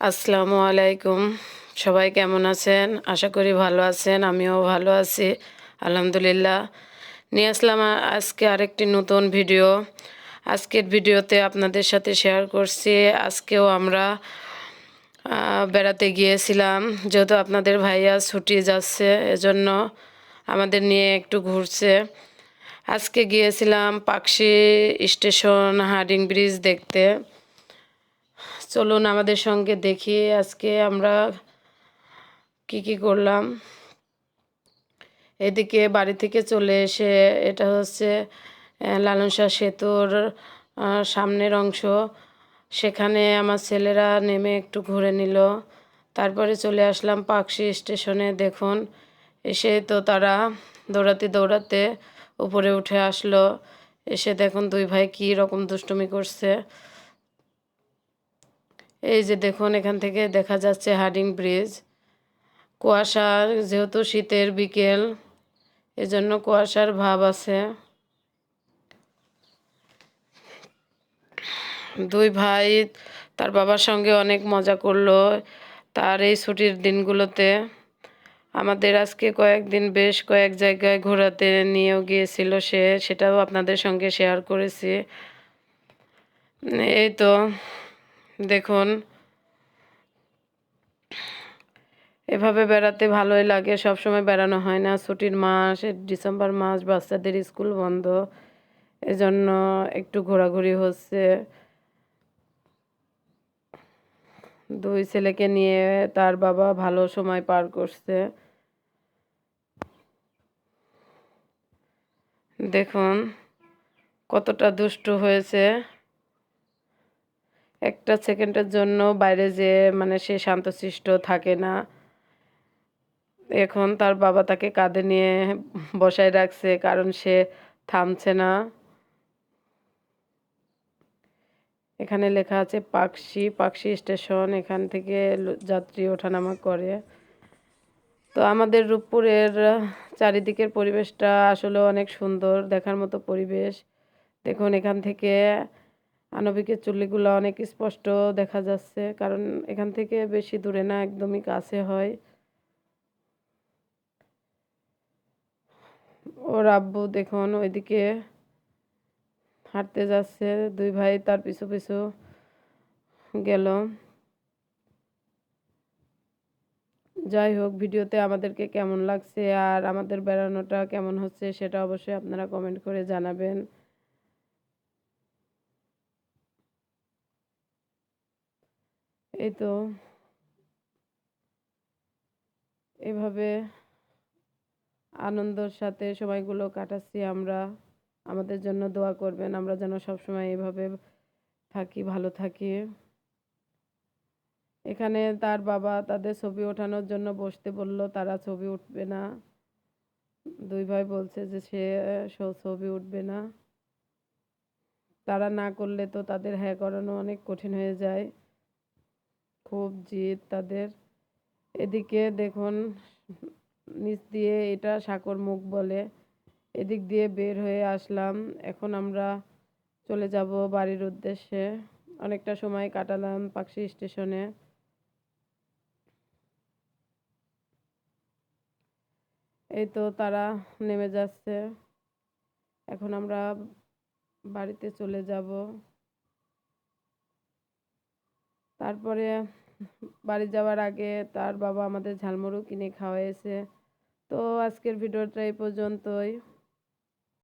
আসসালামু আলাইকুম। সবাই কেমন আছেন? আশা করি ভালো আছেন, আমিও ভালো আছি। আলহামদুলিল্লাহ। নিয়ে আসলাম আজকে আরেকটি নতুন ভিডিও। আজকের ভিডিওতে আপনাদের সাথে শেয়ার করছি। আজকেও আমরা বেড়াতে গিয়েছিলাম। যেহেতু আপনাদের ভাইয়া ছুটি যাচ্ছে, এজন্য আমাদের নিয়ে একটু ঘুরছে। আজকে গিয়েছিলাম পাকশি স্টেশন হার্ডিং ব্রিজ দেখতে। চলুন আমাদের সঙ্গে দেখি আজকে আমরা কি কি করলাম। এদিকে বাড়ি থেকে চলে এসে এটা হচ্ছে লালন শাহ সেতুর সামনের অংশ। সেখানে আমার ছেলেরা নেমে একটু ঘুরে নিল। তারপরে চলে আসলাম পাকশি স্টেশনে দেখুন। এসে তো তারা দৌড়াতে দৌড়াতে উপরে উঠে আসলো। এসে দেখুন দুই ভাই কী রকম দুষ্টুমি করছে। এই যে দেখুন, এখান থেকে দেখা যাচ্ছে হার্ডিং ব্রিজ। কুয়াশার, যেহেতু শীতের বিকেল, এজন্য কুয়াশার ভাব আছে। দুই ভাই তার বাবার সঙ্গে অনেক মজা করল তার এই ছুটির দিনগুলোতে। আমাদের আজকে কয়েকদিন বেশ কয়েক জায়গায় ঘোরাতে নিয়েও গিয়েছিল সে, সেটাও আপনাদের সঙ্গে শেয়ার করেছি। এই তো। দেখুন, এভাবে বেড়াতে ভালোই লাগে সব সময় বেড়ানো হয় না। ছুটির মাস ডিসেম্বর মাস, বাচ্চাদের স্কুল বন্ধ, এজন্য একটু ঘোরাঘুরি হচ্ছে। দুই ছেলেকে নিয়ে তার বাবা ভালো সময় পার করছে। দেখুন, কতটা দুষ্টু হয়েছে। একটা সেকেন্ডের জন্য বাইরে যে মানে সে শান্তশিষ্ট থাকে না। এখন তার বাবা তাকে কাঁধে নিয়ে বসায় রাখছে, কারণ সে থামছে না। এখানে লেখা আছে, পাকশি পাকশি স্টেশন, এখান থেকে যাত্রী ওঠানামা করে। তো আমাদের রূপপুরের চারিদিকের পরিবেশটা আসলে অনেক সুন্দর, দেখার মতো পরিবেশ। দেখুন এখান থেকে আনবিকের চুল্লিগুলো অনেক স্পষ্ট দেখা যাচ্ছে, কারণ এখান থেকে বেশি দূরে না, একদমই কাছে হয়। ওর আব্বু দেখুন ওইদিকে হাঁটতে যাচ্ছে, দুই ভাই তার পিছু পিছু গেল। যাই হোক, ভিডিওতে আমাদেরকে কেমন লাগছে আর আমাদের বেড়ানোটা কেমন হচ্ছে সেটা অবশ্যই আপনারা কমেন্ট করে জানাবেন। এই তো, এভাবে আনন্দের সাথে সময়গুলো কাটাচ্ছি আমরা। আমাদের জন্য দোয়া করবেন, আমরা যেন সবসময় এভাবে থাকি, ভালো থাকি। এখানে তার বাবা তাদের ছবি ওঠানোর জন্য বসতে বলল, তারা ছবি উঠবে না। দুই ভাই বলছে যে, সে ছবি উঠবে না। তারা না করলে তো তাদের হ্যাঁ করানো অনেক কঠিন হয়ে যায়। খুব জিদ তাদের এদিকে দেখুন, নিচ দিয়ে এটা সাকর মুখ বলে, এদিক দিয়ে বের হয়ে আসলাম। এখন আমরা চলে যাব বাড়ির উদ্দেশ্যে। অনেকটা সময় কাটালাম পাকশি স্টেশনে। এই তো তারা নেমে যাচ্ছে। এখন আমরা বাড়িতে চলে যাব। তারপরে বাড়ি যাওয়ার আগে তার বাবা আমাদের ঝালমুড়ো কিনে খাওয়াইছে। তো আজকের ভিডিওটা এই পর্যন্তই।